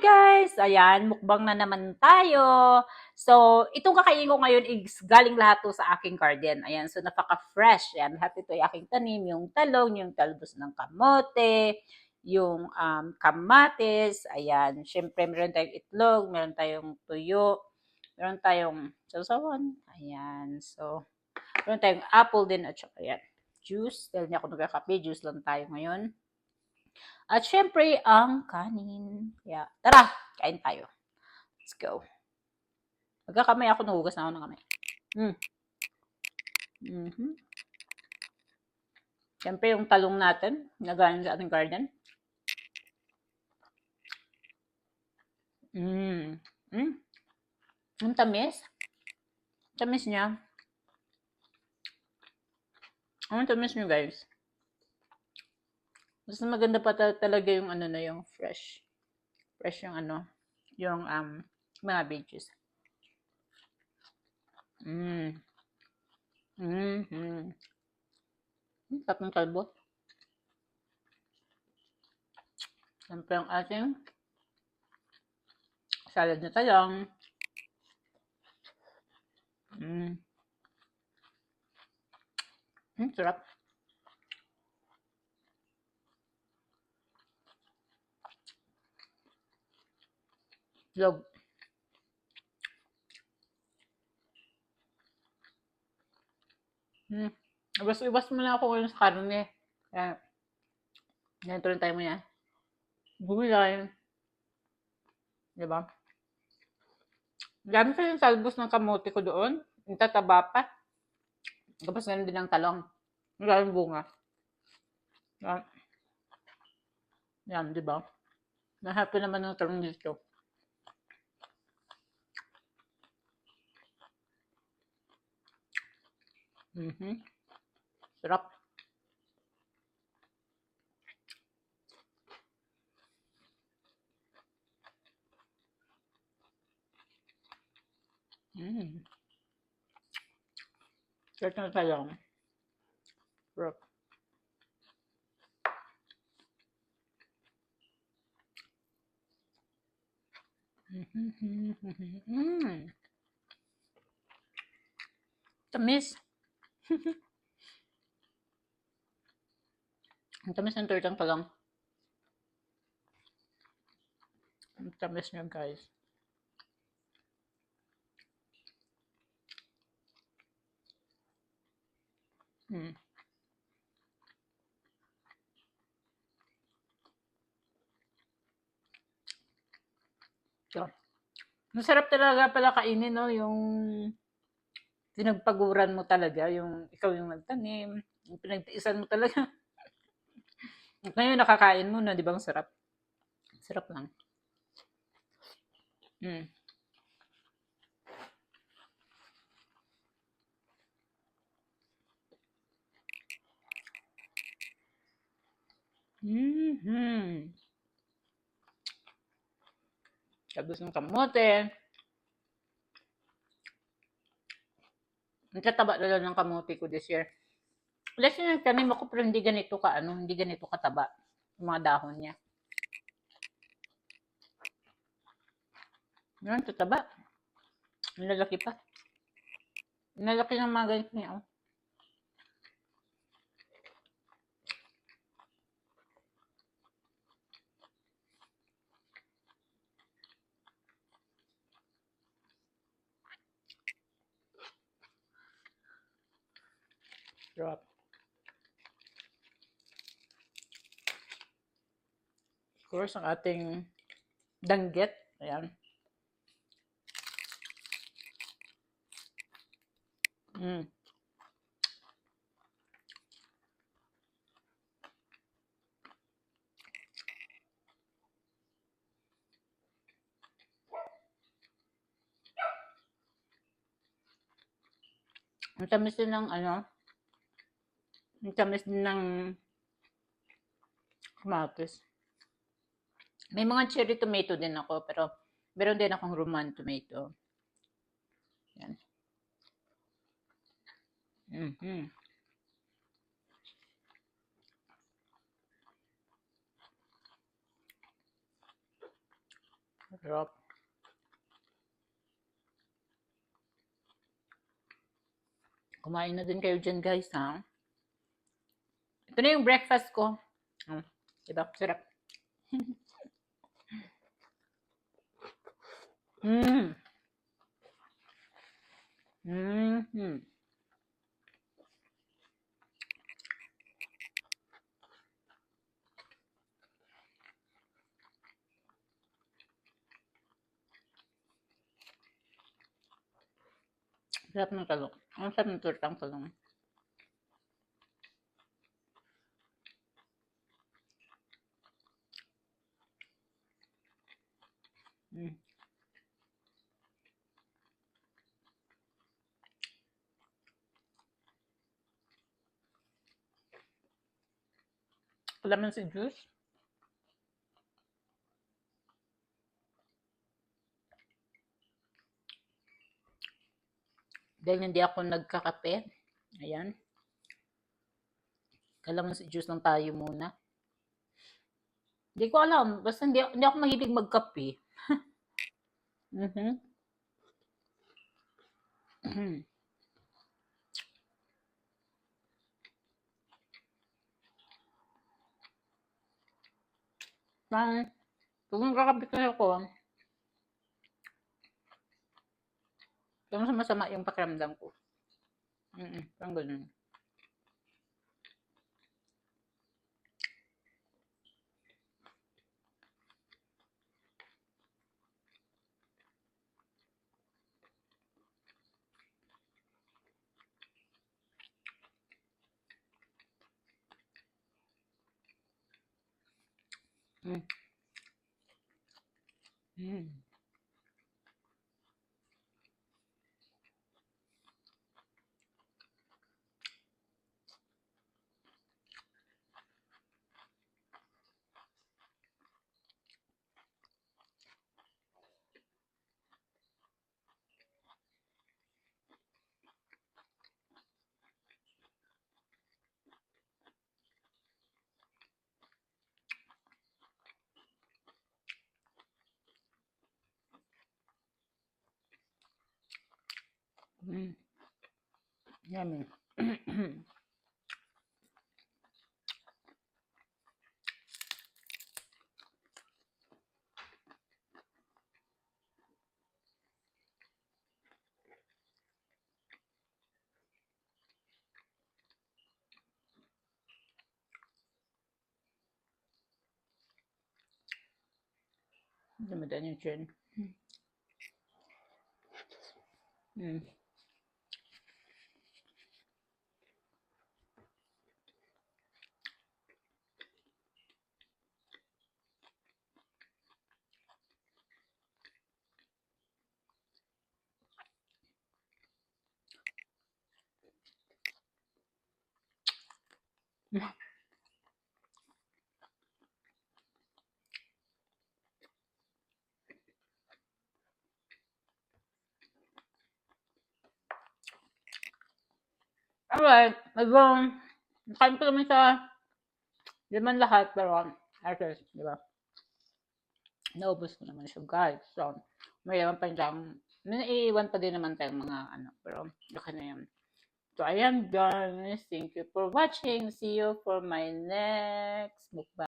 guys! Ayan, mukbang na naman tayo. So, itong kakainin ko ngayon is galing lahat to sa aking garden. Ayan, so napaka-fresh. Ayan, lahat ito ay aking tanim. Yung talong, yung talbos ng kamote, yung um, kamatis. Ayan, syempre meron tayong itlog, meron tayong tuyo, meron tayong sausawan. Ayan, so meron tayong apple din at saka ayan, juice. Dahil niya ako nagkakape, juice lang tayo ngayon. At syempre, ang kanin. Kaya, tara, kain tayo. Let's go. Magkakamay ako, nahugas na ako ng kamay. Mm. Mhm. Syempre, yung talong natin, na galing sa ating garden. Mm. Mm. Ang tamis. Tamis niya. Ang tamis niyo, guys. Mas maganda pa ta- talaga yung ano na yung fresh. Fresh yung ano, yung um, mga veggies. Mm. Mm. Mm. Mm, Sarap ng kalbo. Siyempre ang ating salad na talong. Mm. Mm, sarap. Log. Hmm. Ibas mo na ako ngayon sa karne. Kaya, ganito rin tayo mo yan. Gulay. Diba? Gamit ko yung talbos ng kamote ko doon. Yung tataba pa. Tapos ganun din ang talong. Maraming bunga. Yan. Yan, di ba? Na-happy naman ng talong dito. Mhm. Sarap. Mm. Sarap na talong. Sarap. Mm. Tamis. Ang tamis ng tortang talong. Ang tamis niya, guys. Mm. So, masarap talaga pala kainin, no? Yung pinagpaguran mo talaga, yung ikaw yung nagtanim, yung pinagtiisan mo talaga. Ngayon, nakakain mo na, di ba? Ang sarap. Sarap lang. Mm. Mhm. Tapos ng kamote. Ang tataba talaga ng kamote ko this year. Less yung tanim ako pero hindi ganito ka ano, hindi ganito kataba yung mga dahon niya. Yan, tataba. Ang lalaki pa. Ang lalaki ng mga ganito niya. Oh. Sarap. Of course, ang ating danggit. Ayan. Mm. Ang tamis din ng ano, ang tamis din ng kamatis. May mga cherry tomato din ako, pero meron din akong Roman tomato. Yan. Mhm. Sarap. Kumain na din kayo dyan, guys, ha? Ito na yung breakfast ko. Hmm, diba? Sarap. Mm. Mm. Sarap ng talong. Ang sarap ng tortang talong. Mm. Laman si juice. Dahil hindi ako nagkakape. Ayan. Kailangan si juice lang tayo muna. Hindi ko alam. Basta hindi, hindi ako mahilig magkape. Mhm. Parang, kung magkakape kasi ako, parang masama yung pakiramdam ko. Mm parang ganun. Mm. Mm. Mm. Yummy. Dumadaan yung chin. Mm. Alright, nagawang, kain ko naman sa, di man lahat, pero, least, di ba? Naubos ko naman siya, guys. So, may naman pa dyan, may naiiwan pa din naman tayong mga, ano, pero, okay na yan. So, ayan, guys. Thank you for watching. See you for my next mukbang.